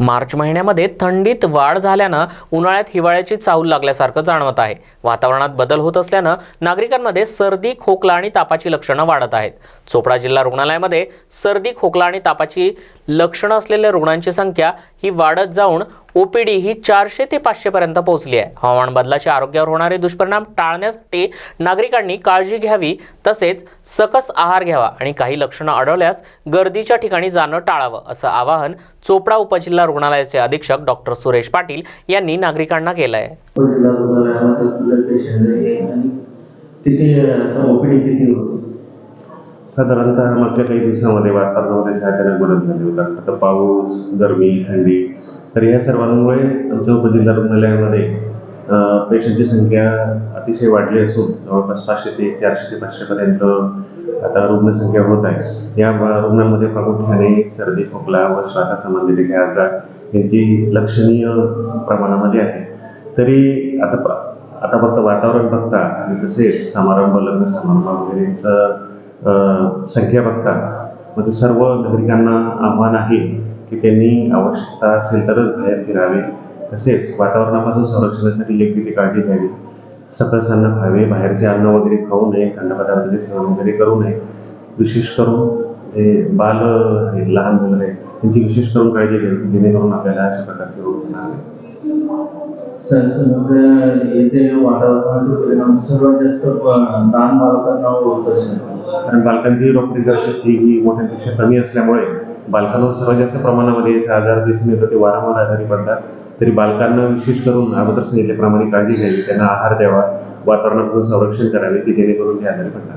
मार्च महिन्यामध्ये थंडीत वाढ झाल्यानं उन्हाळ्यात हिवाळ्याची चाहूल लागल्यासारखं जाणवत आहे. वातावरणात बदल होत असल्यानं नागरिकांमध्ये सर्दी खोकला आणि तापाची लक्षणं वाढत आहेत. चोपडा जिल्हा रुग्णालयामध्ये सर्दी खोकला आणि तापाची लक्षणं असलेल्या रुग्णांची संख्या ही वाढत जाऊन ओपीडी ही चारशे ते पाचशे पर्यंत पोहोचली आहे. हवामान बदलाचे आरोग्यावर होणारे दुष्परिणाम टाळण्यासाठी नागरिकांनी काळजी घ्यावी तसेच सकस आहार घ्यावा आणि काही लक्षणं आढळल्यास गर्दीच्या ठिकाणी जाणं टाळावं असं आवाहन चोपडा उपजिल्हा रुग्णालयाचे अधीक्षक डॉक्टर सुरेश पाटील यांनी नागरिकांना केलं आहे साधारणतः मागच्या काही दिवसामध्ये वातावरणामध्ये अचानक बदल झाले होता आता पाऊस गरमी थंडी तर या सर्वांमुळे आमच्या उपजिल्हा रुग्णालयामध्ये पेशंटची संख्या अतिशय वाढली असून जवळपास पाचशे ते चारशे ते पाचशेपर्यंत आता रुग्णसंख्या होत आहे. या रुग्णांमध्ये प्रामुख्याने सर्दी खोकला व श्वासासंबंधीचे आजार यांची लक्षणीय प्रमाणामध्ये आहे. तरी आता प- आता फक्त वातावरण बघता आणि तसेच समारंभ लग्न समारंभ वगैरेचं संख्या बघता म्हणजे सर्व नागरिकांना आव्हान आहे की त्यांनी आवश्यकता असेल तरच बाहेर फिरावे. तसेच वातावरणापासून संरक्षणासाठी योग्य ती काळजी घ्यावी. सकस अन्न खावे बाहेरचे अन्न वगैरे खाऊ नये थंड पदार्थाचे सेवन वगैरे करू नये. विशेष करून जे बाल आहेत लहान मुलं आहेत त्यांची विशेष करून काळजी घ्यावी जेणेकरून आपल्याला अशा प्रकारचे रोग होणार येथे वातावरणाचे परिणाम सर्वात जास्त लहान बालकांना होत असेल. कारण बालकांची रोगप्रतिकारक शक्ती ही मोठ्यांपेक्षा कमी असल्यामुळे बालकांवर सर्वात जास्त प्रमाणामध्ये याचा आजार दिसून येतो ते वारंवार आजारी पडतात. तरी बालकांना विशेष करून अगोदर सांगितल्याप्रमाणे काळजी घ्यावी त्यांना आहार द्यावा वातावरणापासून संरक्षण करावे की जेणेकरून ते आजारी पडतात.